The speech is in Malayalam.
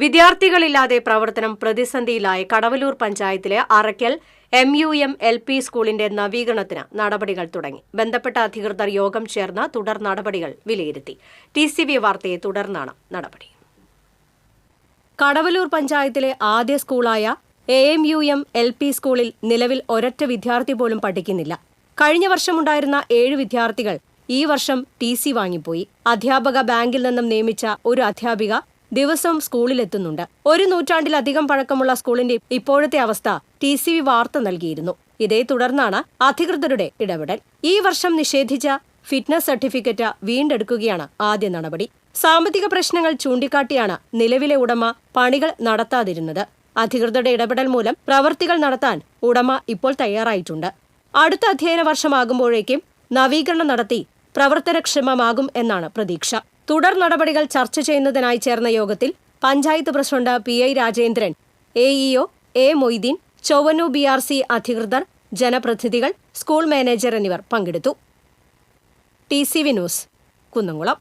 വിദ്യാർത്ഥികളില്ലാതെ പ്രവർത്തനം പ്രതിസന്ധിയിലായ കടവലൂർ പഞ്ചായത്തിലെ Arakkal M U M L P സ്കൂളിന്റെ നവീകരണത്തിന് നടപടികൾ തുടങ്ങി. ബന്ധപ്പെട്ട അധികൃതർ യോഗം ചേർന്ന് തുടർ നടപടികൾ വിലയിരുത്തി. ടി സി വി വാർത്തയെ തുടർന്നാണ് നടപടി. കടവലൂർ പഞ്ചായത്തിലെ ആദ്യ സ്കൂളായ A M U M L P സ്കൂളിൽ നിലവിൽ ഒരൊറ്റ വിദ്യാർത്ഥി പോലും പഠിക്കുന്നില്ല. കഴിഞ്ഞ വർഷമുണ്ടായിരുന്ന ഏഴ് വിദ്യാർത്ഥികൾ ഈ വർഷം ടി സി വാങ്ങിപ്പോയി. അധ്യാപക ബാങ്കിൽ നിന്നും നിയമിച്ച ഒരു അധ്യാപിക ദിവസവും സ്കൂളിലെത്തുന്നുണ്ട്. ഒരു നൂറ്റാണ്ടിലധികം പഴക്കമുള്ള സ്കൂളിന്റെ ഇപ്പോഴത്തെ അവസ്ഥ ടി സി വി വാർത്ത നൽകിയിരുന്നു. ഇതേ തുടർന്നാണ് അധികൃതരുടെ ഇടപെടൽ. ഈ വർഷം നിഷേധിച്ച ഫിറ്റ്നസ് സർട്ടിഫിക്കറ്റ് വീണ്ടെടുക്കുകയാണ് ആദ്യ നടപടി. സാമ്പത്തിക പ്രശ്നങ്ങൾ ചൂണ്ടിക്കാട്ടിയാണ് നിലവിലെ ഉടമ പണികൾ നടത്താതിരുന്നത്. അധികൃതരുടെ ഇടപെടൽ മൂലം പ്രവൃത്തികൾ നടത്താൻ ഉടമ ഇപ്പോൾ തയ്യാറായിട്ടുണ്ട്. അടുത്ത അധ്യയന വർഷമാകുമ്പോഴേക്കും നവീകരണം നടത്തി പ്രവർത്തനക്ഷമമാകും എന്നാണ് പ്രതീക്ഷ. തുടർ നടപടികൾ ചർച്ച ചെയ്യുന്നതിനായി ചേർന്ന യോഗത്തിൽ panchayat president P I Rajendran A E O A Moideen ചൊവ്വനു B R C അധികൃതർ ജനപ്രതിനിധികൾ സ്കൂൾ മാനേജർ എന്നിവർ പങ്കെടുത്തു. T C V news Kunnamkulam.